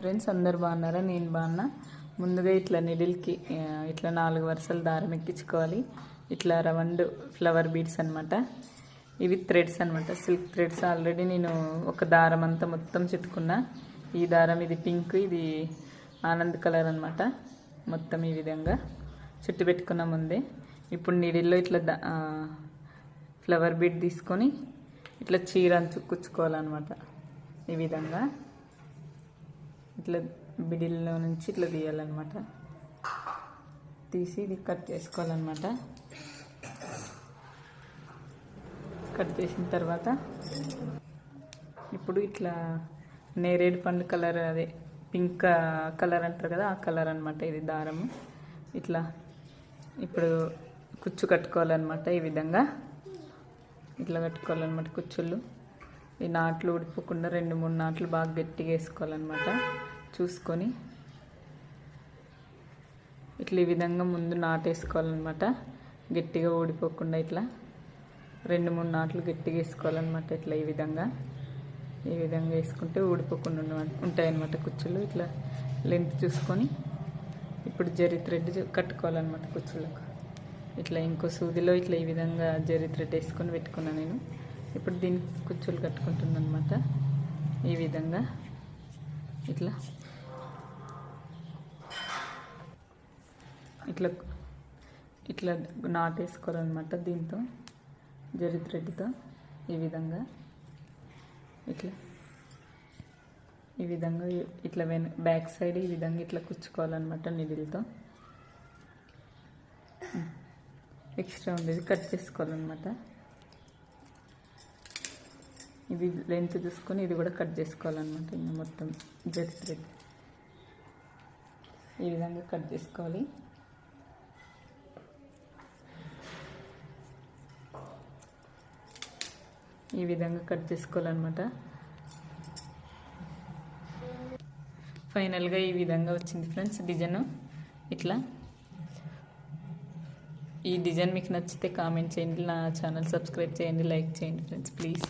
Friends అందరు బాగున్నారా? నేను బాగున్నా. ముందుగా ఇట్లా నిడిల్కి ఇట్లా నాలుగు వరుసలు దారం ఎక్కించుకోవాలి. ఇట్లా రౌండ్ ఫ్లవర్ బీడ్స్ అనమాట ఇవి థ్రెడ్స్ అనమాట సిల్క్ థ్రెడ్స్ ఆల్రెడీ నేను ఒక దారం అంతా మొత్తం చుట్టుకున్నా ఈ దారం ఇది పింక్ ఇది ఆనంద్ కలర్ అనమాట మొత్తం ఈ విధంగా చుట్టు పెట్టుకున్న ముందే. ఇప్పుడు నీడిల్లో ఇట్లా ఫ్లవర్ బీడ్ తీసుకొని ఇట్లా చీర అంచు కుచ్చుకోవాలన్నమాట. ఈ విధంగా. ఇట్లా బిడిల్లో నుంచి ఇట్లా తీయాలన్నమాట. తీసి ఇది కట్ చేసుకోవాలన్నమాట. కట్ చేసిన తర్వాత ఇప్పుడు ఇట్లా నేరేడు పండు కలర్ అదే పింక్ కలర్ అంటారు కదా ఆ కలర్ అనమాట ఇది దారము. ఇట్లా ఇప్పుడు కుచ్చు కట్టుకోవాలన్నమాట ఈ విధంగా. ఇట్లా కట్టుకోవాలన్నమాట కుచ్చుళ్ళు ఈ నాట్లు ఊడిపోకుండా రెండు మూడు నాట్లు బాగా గట్టిగా వేసుకోవాలన్నమాట. చూసుకొని ఇట్లా ఈ విధంగా ముందు నాటు వేసుకోవాలన్నమాట. గట్టిగా ఊడిపోకుండా ఇట్లా రెండు మూడు నాట్లు గట్టిగా వేసుకోవాలన్నమాట ఇట్లా ఈ విధంగా. ఈ విధంగా వేసుకుంటే ఊడిపోకుండా ఉన్న- ఉంటాయన్నమాట కుచ్చులు. ఇట్లా లెంత్ చూసుకొని ఇప్పుడు జరి థ్రెడ్ కట్టుకోవాలన్నమాట కుచ్చులకు. ఇట్లా ఇంకో సూదిలో ఇట్లా ఈ విధంగా జరి థ్రెడ్ వేసుకొని పెట్టుకున్నాను నేను. ఇప్పుడు దీనికి కుచ్చులు కట్టుకుంటుందన్నమాట. ఈ విధంగా ఇట్లా. ఇట్లా ఇట్లా నాటేసుకోవాలన్నమాట దీంతో జరి థ్రెడ్తో ఈ విధంగా ఇట్లా. ఈ విధంగా ఇట్లా వెన బ్యాక్ సైడ్ ఈ విధంగా ఇట్లా కుచ్చుకోవాలన్నమాట నిడిల్తో. ఎక్స్ట్రా ఉండేది కట్ చేసుకోవాలన్నమాట. ఇది లెంత్ చూసుకొని ఇది కూడా కట్ చేసుకోవాలన్నమాట ఇంకా మొత్తం జరి థ్రెడ్ ఈ విధంగా కట్ చేసుకోవాలి. ఈ విధంగా కట్ చేసుకోవాలన్నమాట. ఫైనల్గా ఈ విధంగా వచ్చింది ఫ్రెండ్స్ డిజైన్ ఇట్లా. ఈ డిజైన్ మీకు నచ్చితే కామెంట్ చేయండి నా ఛానల్ సబ్స్క్రైబ్ చేయండి లైక్ చేయండి ఫ్రెండ్స్ ప్లీజ్